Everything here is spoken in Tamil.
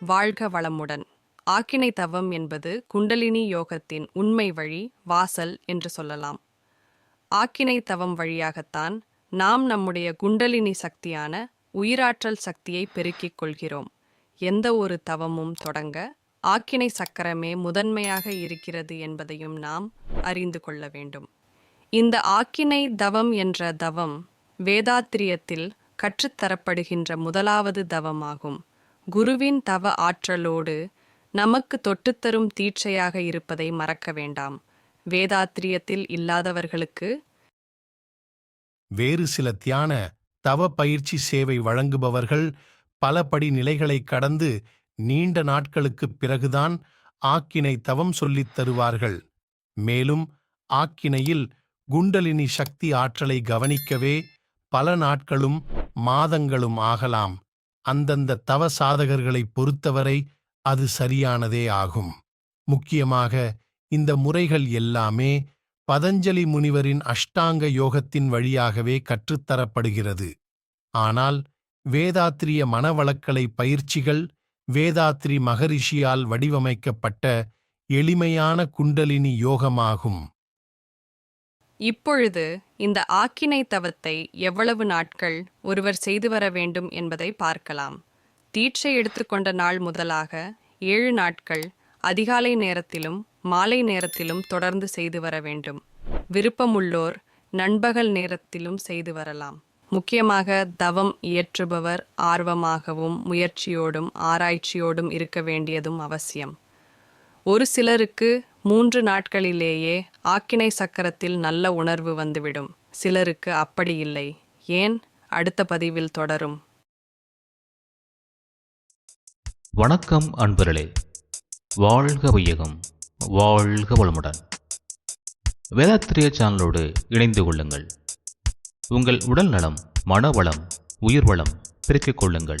வாழ்க வளமுடன். ஆக்கினை தவம் என்பது குண்டலினி யோகத்தின் உண்மை வழி வாசல் என்று சொல்லலாம். ஆக்கினை தவம் வழியாகத்தான் நாம் நம்முடைய குண்டலினி சக்தியான உயிராற்றல் சக்தியை பெருக்கிக் கொள்கிறோம். எந்த ஒரு தவமும் தொடங்க ஆக்கினை சக்கரமே முதன்மையாக இருக்கிறது என்பதையும் நாம் அறிந்து கொள்ள வேண்டும். இந்த ஆக்கினை தவம் என்ற தவம் வேதாத்திரியத்தில் கற்றுத்தரப்படுகின்ற முதலாவது தவமாகும். குருவின் தவ ஆற்றலோடு நமக்கு தொட்டுத்தரும் தீட்சையாக இருப்பதை மறக்க வேண்டாம். வேதாத்திரியத்தில் இல்லாதவர்களுக்கு வேறு சில தியான தவ பயிற்சி சேவை வழங்குபவர்கள் பல படி நிலைகளை கடந்து நீண்ட நாட்களுக்குப் பிறகுதான் ஆக்கினை தவம் சொல்லித் தருவார்கள். மேலும் ஆக்கினையில் குண்டலினி சக்தி ஆற்றலை கவனிக்கவே பல நாட்களும் மாதங்களும் ஆகலாம். அந்தந்த தவ சாதகர்களைப் பொறுத்தவரை அது சரியானதே ஆகும். முக்கியமாக இந்த முறைகள் எல்லாமே பதஞ்சலி முனிவரின் அஷ்டாங்க யோகத்தின் வழியாகவே கற்றுத்தரப்படுகிறது. ஆனால் வேதாத்திரிய மனவளக்கலை பயிற்சிகள் வேதாத்ரி மகரிஷியால் வடிவமைக்கப்பட்ட எளிமையான குண்டலினி யோகமாகும். இப்பொழுது இந்த ஆக்கினை தவத்தை எவ்வளவு நாட்கள் ஒருவர் செய்து வர வேண்டும் என்பதை பார்க்கலாம். தீட்சை எடுத்துக்கொண்ட நாள் முதலாக ஏழு நாட்கள் அதிகாலை நேரத்திலும் மாலை நேரத்திலும் தொடர்ந்து செய்து வர வேண்டும். விருப்பமுள்ளோர் நண்பகல் நேரத்திலும் செய்து வரலாம். முக்கியமாக தவம் இயற்றுபவர் ஆர்வமாகவும் முயற்சியோடும் ஆராய்ச்சியோடும் இருக்க வேண்டியதும் அவசியம். ஒரு சிலருக்கு மூன்று நாட்களிலேயே ஆக்கினை சக்கரத்தில் நல்ல உணர்வு வந்துவிடும். சிலருக்கு அப்படி இல்லை. ஏன்? அடுத்த பதிவில் தொடரும். வணக்கம் அன்பர்களே. வாழ்க வையகம். வாழ்க வளமுடன். வேதாத்திரிய சேனலோடு இணைந்து கொள்ளுங்கள். உங்கள் உடல் நலம் மனவளம் உயிர் வளம் பெருக்கிக் கொள்ளுங்கள்.